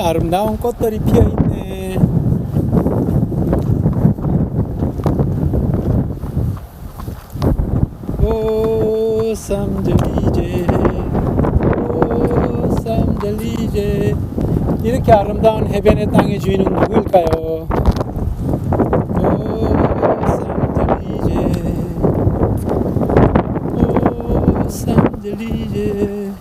아름다운 꽃들이 피어 있네. 오, 쌈절리제. 오, 쌈절리제. 이렇게 아름다운 해변의 땅의 주인은 누구일까요? 오, 쌈절리제. 오, 쌈절리제.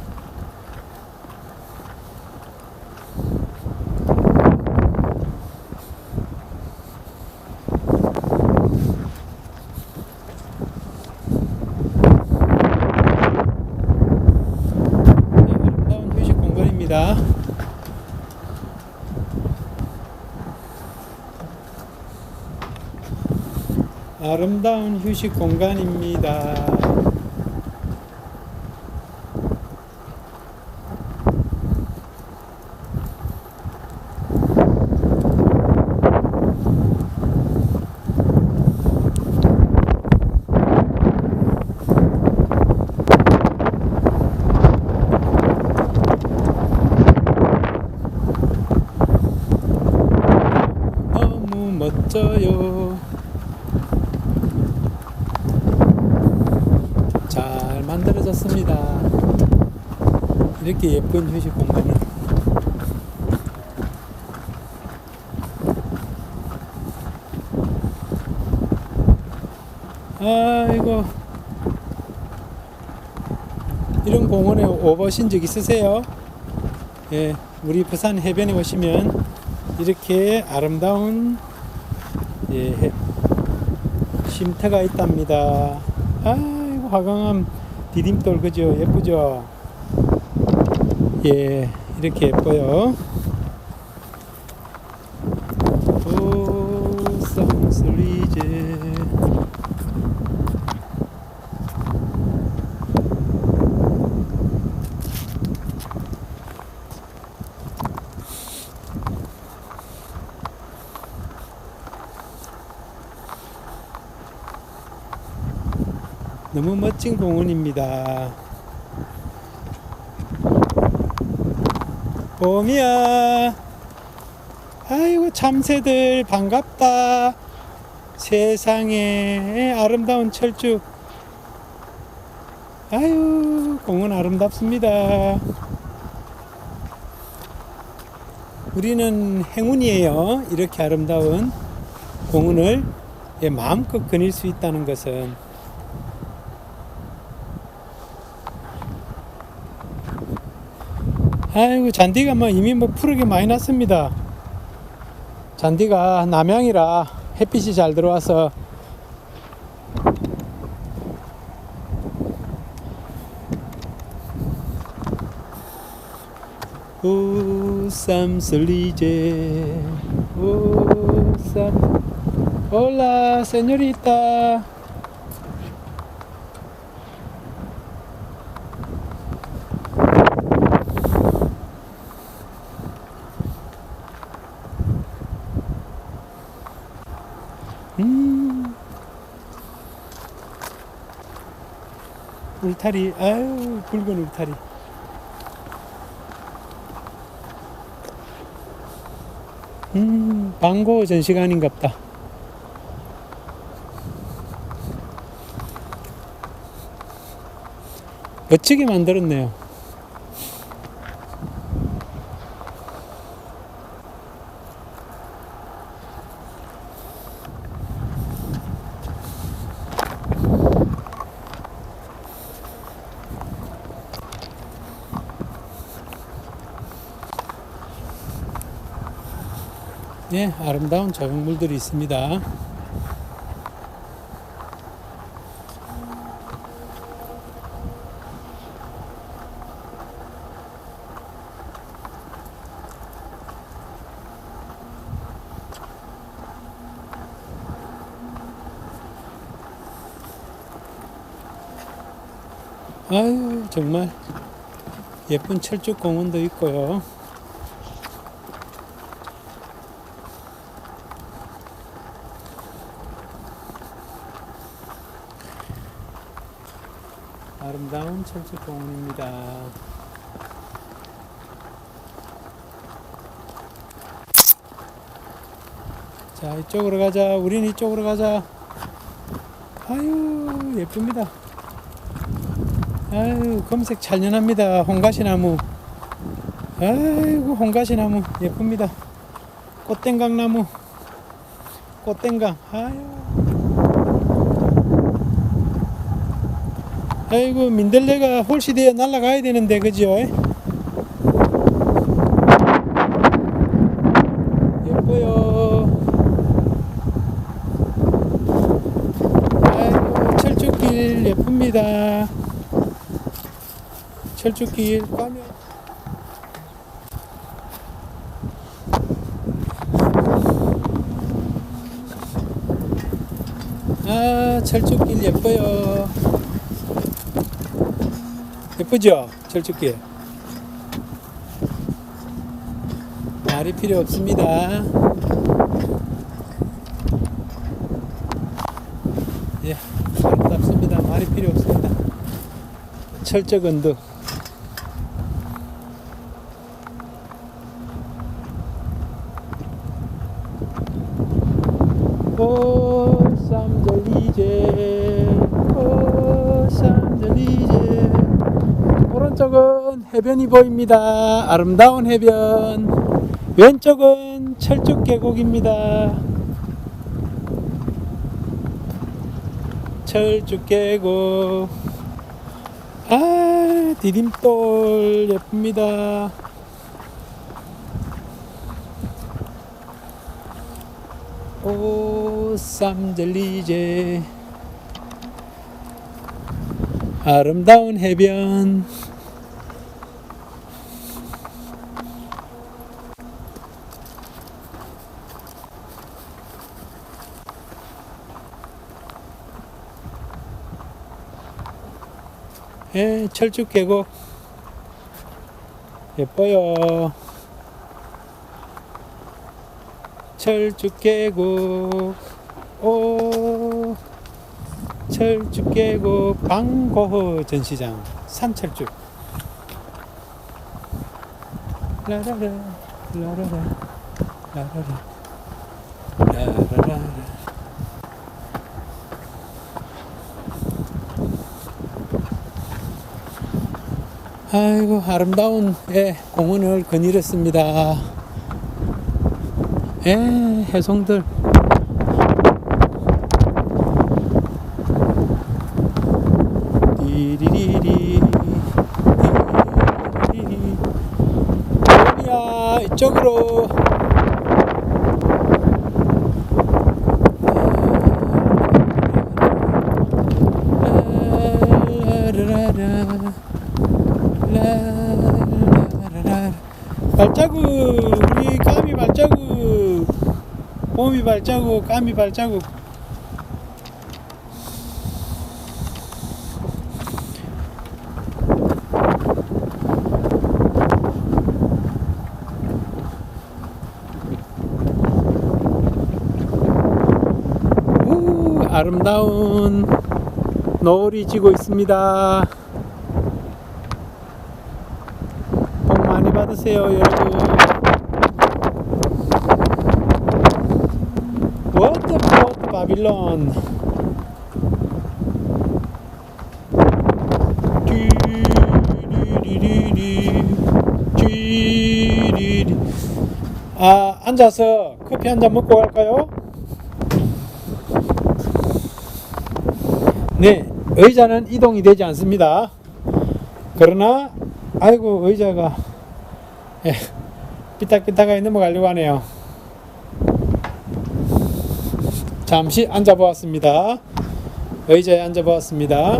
네, 아름다운 휴식 공간입니다. 아름다운 휴식 공간입니다. 멋져요. 잘 만들어졌습니다. 이렇게 예쁜 휴식 공간을 아이고 이런 공원에 오보신 적 있으세요? 예, 우리 부산 해변에 오시면 이렇게 아름다운 예, 해- 쉼터가 있답니다. 아이고 화강암 디딤돌 그죠 예쁘죠? 예 이렇게 예뻐요. 너무 멋진 공원입니다. 봄이야. 아이고 참새들 반갑다. 세상에 아름다운 철쭉. 아유 공원 아름답습니다. 우리는 행운이에요. 이렇게 아름다운 공원을 예, 마음껏 거닐 수 있다는 것은 아이고 잔디가 뭐 이미 뭐 푸르게 많이 났습니다. 잔디가 남향이라 햇빛이 잘 들어와서 오 쌈슬리제 오쌈 올라 세뇨리타 울타리, 아유, 붉은 울타리. 음, 방고 전시관인갑다. 멋지게 만들었네요. 네, 아름다운 조형물들이 있습니다. 아유, 정말 예쁜 철쭉 공원도 있고요. 아름다운 철수공원입니다. 자, 이쪽으로 가자. 우린 이쪽으로 가자. 아유, 예쁩니다. 아유, 검색 찬연합니다. 홍가시나무. 아이고, 홍가시나무. 예쁩니다. 꽃땡강나무. 꽃땡강. 아유. 아이고, 민들레가 홀시대에 날아가야 되는데, 그죠? 예뻐요. 아이고, 철쭉길 예쁩니다. 철쭉길 가면 아, 철쭉길 예뻐요. 예쁘죠? 철쭉길. 말이 필요 없습니다. 예, 아름답습니다. 말이 필요 없습니다. 언덕. 오삼절리제 오삼절리제 오른쪽은 해변이 보입니다. 아름다운 해변. 왼쪽은 철쭉 계곡입니다. 철쭉 계곡. 아, 디딤돌 예쁩니다. 오, 쌈젤리제. 아름다운 해변. 예, 철쭉 계곡 예뻐요. 철쭉 계곡 오 철쭉 계곡 방고호 전시장 산철쭉. 라라라 라라라 라라라 라라라 아이고 아름다운 예, 공원을 거닐었습니다. 예, 해송들. 디리리리 디리리리. 야 이쪽으로 라라라라. 라라라라. 발자국 우리 까미 발자국 봄이 발자국 까미 발자국 우, 아름다운 노을이 지고 있습니다. 복 많이 받으세요, 여러분. 포트 바빌론. 아, 앉아서 커피 한 잔 먹고 갈까요? 네, 의자는 이동이 되지 않습니다. 그러나, 아이고, 의자가, 예, 삐딱삐딱하게 넘어가려고 하네요. 잠시 앉아보았습니다. 의자에 앉아보았습니다.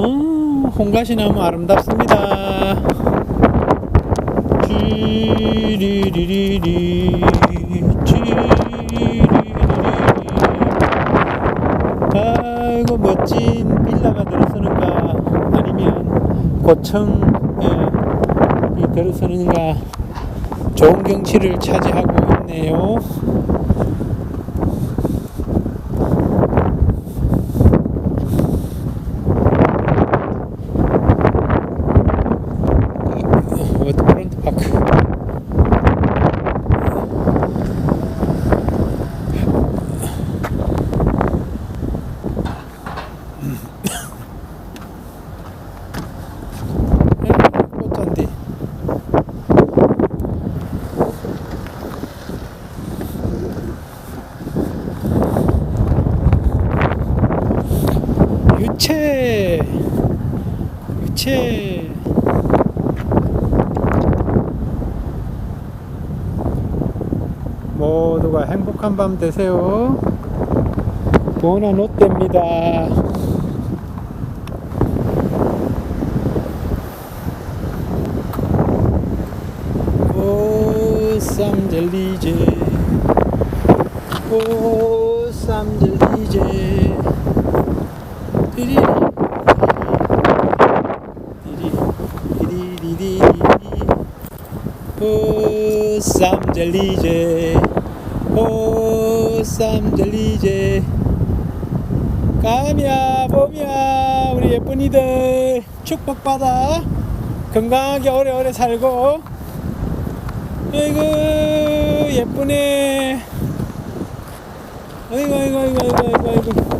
음, 홍가시나무 아름답습니다. 쥐리리리리. 아이고 멋진 빌라가 들어서는가 아니면 고층에 이 들어서는가 좋은 경치를 차지하고 있네요. 채. 모두가 행복한 밤 되세요. 보나 롯데입니다. 오 쌈젤리제 오 쌈젤리제 쌈젤리제 오 쌈젤리제 까미야 봄이야 우리 예쁜이들 축복받아. 건강하게 오래오래 살고. 아이고 예쁘네. 아이고 아이고 아이고 아이고, 아이고.